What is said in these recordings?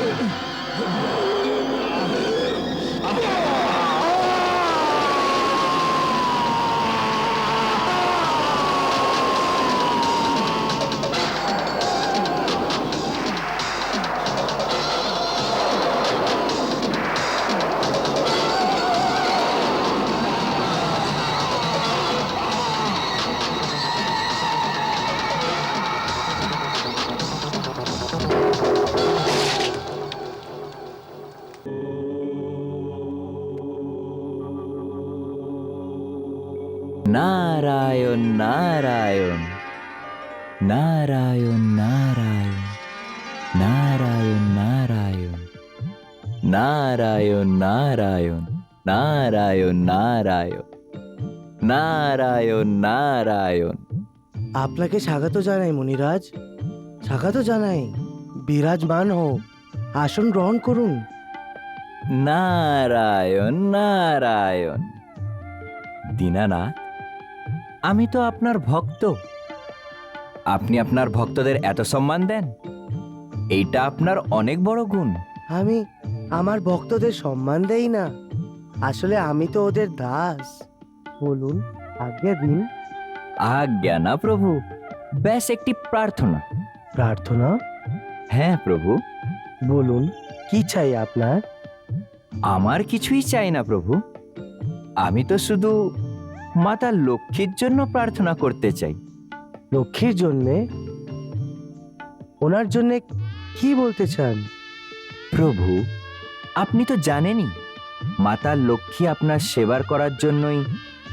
Oh, my God. Narayan Narayan Narayan Narayan Narayan Narayan Narayan Narayan Narayan Narayan Narayan Narayan আপনাকে স্বাগত জানাই মণিরাজ স্বাগত জানাই বিরাজমান হোক আসন গ্রহণ করুন নারায়ণ নারায়ণ দীনানাথ আমি তো আপনার ভক্ত। আপনি আপনার ভক্তদের এত সম্মান দেন? এইটা আপনার অনেক বড় গুণ। আমি আমার ভক্তদের সম্মান দেই না। আসলে আমি তো ওদের দাস। বলুন আজ্ঞা দিন। আজ্ঞা না প্রভু ব্যাস একটি প্রার্থনা। প্রার্থনা? হ্যাঁ প্রভু। বলুন কি চাই আপনার? আমার কিছুই চাই না প্রভু। আমি তো শুধু মাতা লক্ষ্মীর জন্য প্রার্থনা করতে চাই। লক্ষ্মীর জন্যে? ওনার জন্যে কি বলতে চান? প্রভু আপনি তো জানেনই মাতা লক্ষ্মী আপনার সেবার করার জন্যই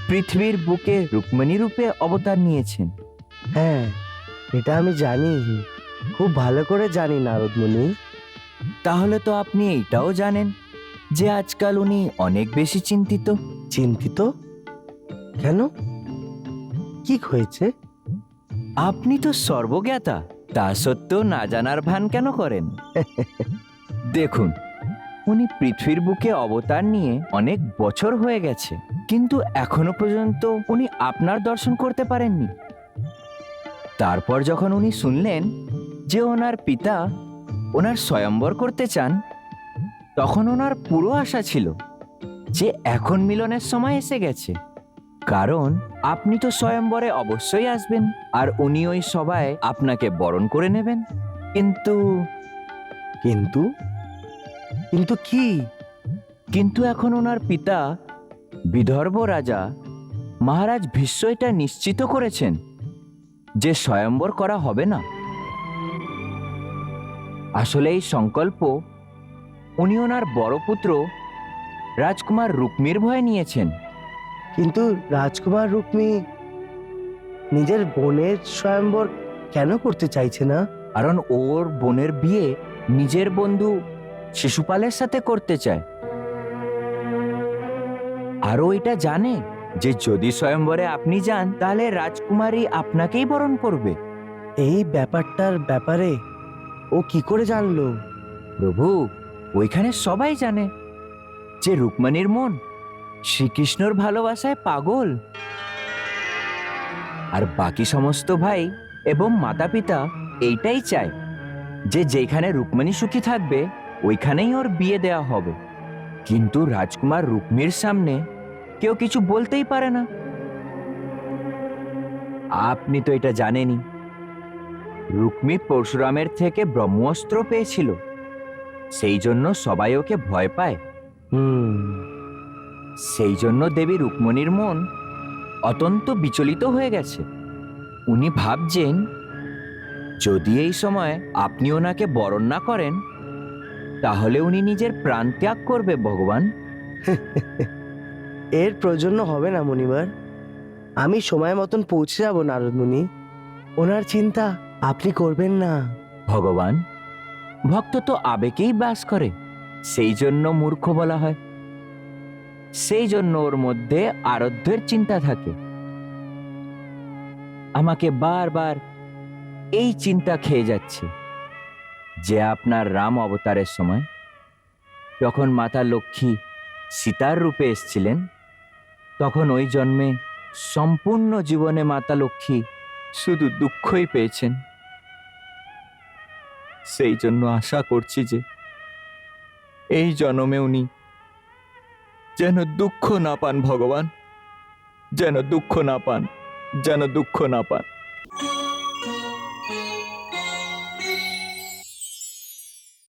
পৃথিবীর বুকে রুক্মিণী রূপে অবতার নিয়েছেন। হ্যাঁ এটা আমি জানি। খুব ভালো করে জানি নারদমণি। তাহলে তো আপনি এইটাও জানেন যে আজকাল উনি অনেক বেশি চিন্তিত। চিন্তিত? কেন? কি হয়েছে? আপনি তো সর্বজ্ঞাতা তা সত্ত্বেও না জানার ভান কেন করেন? দেখুন উনি পৃথিবীর বুকে অবতার নিয়ে অনেক বছর হয়ে গেছে কিন্তু এখনও পর্যন্ত উনি আপনার দর্শন করতে পারেননি। তারপর যখন উনি শুনলেন যে ওনার পিতা ওনার স্বয়ম্বর করতে চান তখন ওনার পুরো আশা ছিল যে এখন মিলনের সময় এসে গেছে। কারণ আপনি তো স্বয়ম্বরে অবশ্যই আসবেন আর উনি ওই সবাই আপনাকে বরণ করে নেবেন। কিন্তু কিন্তু? কিন্তু কি? কিন্তু এখন ওনার পিতা বিদর্ভ রাজা মহারাজ ভীষ্ম এটা নিশ্চিত করেছেন যে স্বয়ম্বর করা হবে না। আসলে এই সংকল্প উনি ওনার বড় পুত্র রাজকুমার রুক্মির ভয়ে নিয়েছেন। কিন্তু রাজকুমার রুক্মি নিজের বোনের স্বয়ম্বর কেন করতে চাইছে না? কারণ ওর বোনের বিয়ে নিজের বন্ধু শিশুপালের সাথে করতে চায়। আরও এটা জানে যে যদি স্বয়ম্বরে আপনি যান তাহলে রাজকুমারী আপনাকেই বরণ করবে। এই ব্যাপারটার ব্যাপারে ও কি করে জানলো? প্রভু ওইখানে সবাই জানে যে রুক্মিণীর মন শ্রীকৃষ্ণর ভালোবাসায় পাগল। আর বাকি সমস্ত ভাই এবং মাতা পিতা এইটাই চায় যে যেখানে রুক্মিণী সুখী থাকবে, ওইখানেই ওর বিয়ে দেওয়া হবে। কিন্তু রাজকুমার রুক্মির সামনে কেউ কিছু বলতেই পারে না। আপনি তো এটা জানেনই। রুক্মি পরশুরামের থেকে ব্রহ্মস্ত্র পেয়েছিল। সেই জন্য সবাই ওকে ভয় পায়। হুম। সেই জন্য দেবী রুক্মণীর মন অত্যন্ত বিচলিত হয়ে গেছে। উনি ভাবছেন যদি এই সময় আপনি ওনাকে বরণ না করেন তাহলে উনি নিজের প্রাণ ত্যাগ করবে ভগবান। এর প্রয়োজন হবে না মনিবার। আমি সময় মতন পৌঁছে যাব নারদমুনি। ওনার চিন্তা আপনি করবেন না। ভগবান ভক্ত তো আবেগেই বাস করে সেই জন্য মূর্খ বলা হয়। সেই জন্য ওর মধ্যে আরাধ্যের চিন্তা থাকে। আমাকে বারবার এই চিন্তা খেয়ে যাচ্ছে যে আপনার রাম অবতারের সময় যখন মাতা লক্ষ্মী সীতার রূপে এসছিলেন, তখন ওই জন্মে সম্পূর্ণ জীবনে মাতা লক্ষ্মী শুধু দুঃখই পেয়েছেন। সেই জন্য আশা করছি যে এই জন্মে উনি যেন দুঃখ না পান ভগবান। যেন দুঃখ না পান যেন দুঃখ না পান।